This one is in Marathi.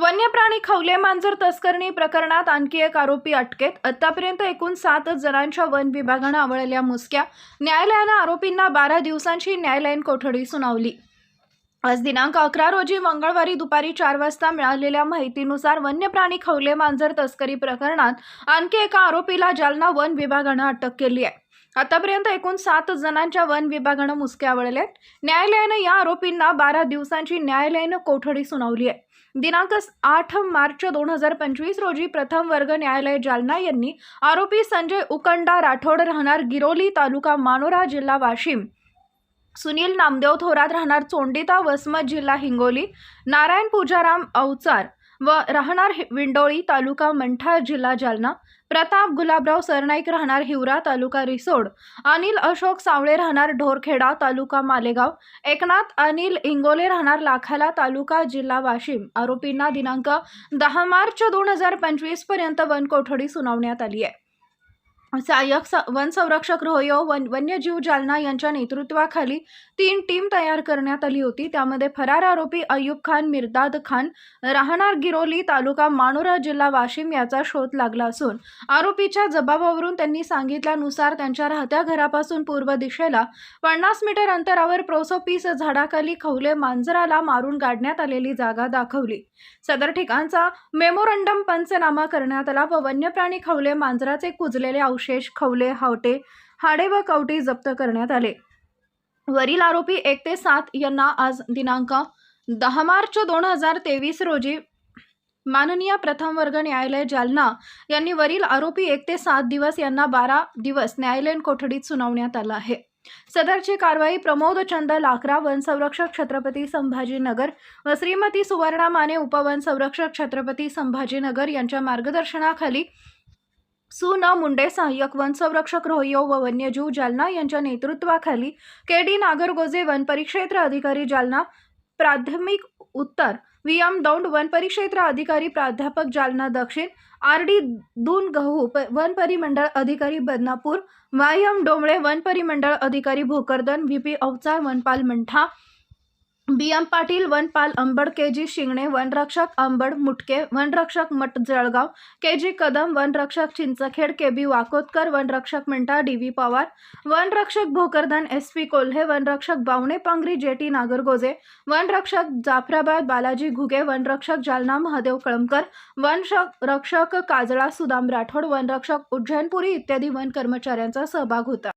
वन्यप्राणी खवले मांजर तस्करणी प्रकरणात आणखी एक आरोपी अटकेत. आतापर्यंत एकूण सात जणांच्या वन विभागानं आवळल्या मुसक्या. न्यायालयानं आरोपींना बारा दिवसांची न्यायालयीन कोठडी सुनावली. आज दिनांक अकरा रोजी मंगळवारी दुपारी चार वाजता मिळालेल्या माहितीनुसार वन्यप्राणी खवले मांजर तस्करी प्रकरणात आणखी एका आरोपीला जालना वन विभागानं अटक केली आहे. आतापर्यंत एकूण सात जणांच्या वन विभागानं मुसक्या आवळल्यात न्यायालयानं या आरोपींना बारा दिवसांची न्यायालयानं कोठडी सुनावली आहे. दिनांक आठ मार्च दोन हजार पंचवीस रोजी प्रथम वर्ग न्यायालय जालना यांनी आरोपी संजय उकंडा राठोड राहणार गिरोली तालुका मानोरा जिल्हा वाशिम सुनील नामदेव थोरात राहणार चोंडिता वसमत जिल्हा हिंगोली नारायण पूजाराम अवचार व राहणार विंडोळी तालुका मंठा जिल्हा जालना प्रताप गुलाबराव सरनाईक राहणार हिवरा तालुका रिसोड अनिल अशोक सावळे राहणार ढोरखेडा तालुका मालेगाव एकनाथ अनिल इंगोले राहणार लाखाला तालुका जिल्हा वाशिम. आरोपींना दिनांक दहा मार्च दोन हजार पंचवीसपर्यंत वन कोठडी सुनावण्यात आली आहे. सहाय्यक स वन संरक्षक रोहयो वन वन्यजीव जालना यांच्या नेतृत्वाखाली तीन टीम तयार करण्यात आली होती. त्यामध्ये फरार आरोपी अयूब खान मिर्दाद खान राहणार गिरोली तालुका मानोरा जिल्हा वाशिम याचा शोध लागला असून आरोपीच्या जबाबावरून त्यांनी सांगितल्यानुसार त्यांच्या राहत्या घरापासून पूर्व दिशेला पन्नास मीटर अंतरावर प्रोसोपीस झाडाखाली खवले मांजराला मारून गाडण्यात आलेली जागा दाखवली. सदर ठिकाणचा मेमोरंडम पंचनामा करण्यात आला व वन्यप्राणी खवले मांजराचे कुजलेले अवशेष खवले हावटे हाडे व कवटी जप्त करण्यात आले. वरील आरोपी एक ते सात यांना आज दिनांक दहा मार्च दोन हजार तेवीस रोजी माननीय प्रथम वर्ग न्यायालय जालना यांनी वरील आरोपी एक ते सात दिवस यांना बारा दिवस न्यायालयीन कोठडीत सुनावण्यात आलं आहे. सदरची कारवाई प्रमोद चंद लाकरा वनसंरक्षक छत्रपती संभाजीनगर व श्रीमती सुवर्णा माने उपवनसंरक्षक छत्रपती संभाजीनगर यांच्या मार्गदर्शनाखाली सु न मुंडे सहाय्यक वन संरक्षक रोहियो व वन्यजीव जालना यांच्या नेतृत्वाखाली के डी नागरगोजे वन परिक्षेत्र अधिकारी जालना प्राथमिक उत्तर व्ही एम दौंड वन परिक्षेत्र अधिकारी प्राध्यापक जालना दक्षिण आर डी दून गहू प वन परिमंडळ अधिकारी बदनापूर वाय एम डोंबळे वन परिमंडळ अधिकारी भोकरदन व्ही पी अवचार वनपाल मंठा बी एम पाटील वनपाल अंबड के जी शिंगणे वनरक्षक अंबड मुटके वनरक्षक मठ जळगाव के जी कदम वनरक्षक चिंचखेड के बी वाकोतकर वनरक्षक मिंटा डी व्ही पवार वनरक्षक भोकरधन एस पी कोल्हे वनरक्षक बावणे पांगरी जे टी नागरगोजे वनरक्षक जाफराबाद बालाजी घुगे वनरक्षक जालना महादेव कळमकर वनरक्षक रक्षक काजळा सुदाम राठोड वनरक्षक उज्जैनपुरी इत्यादी वन कर्मचाऱ्यांचा सहभाग होता.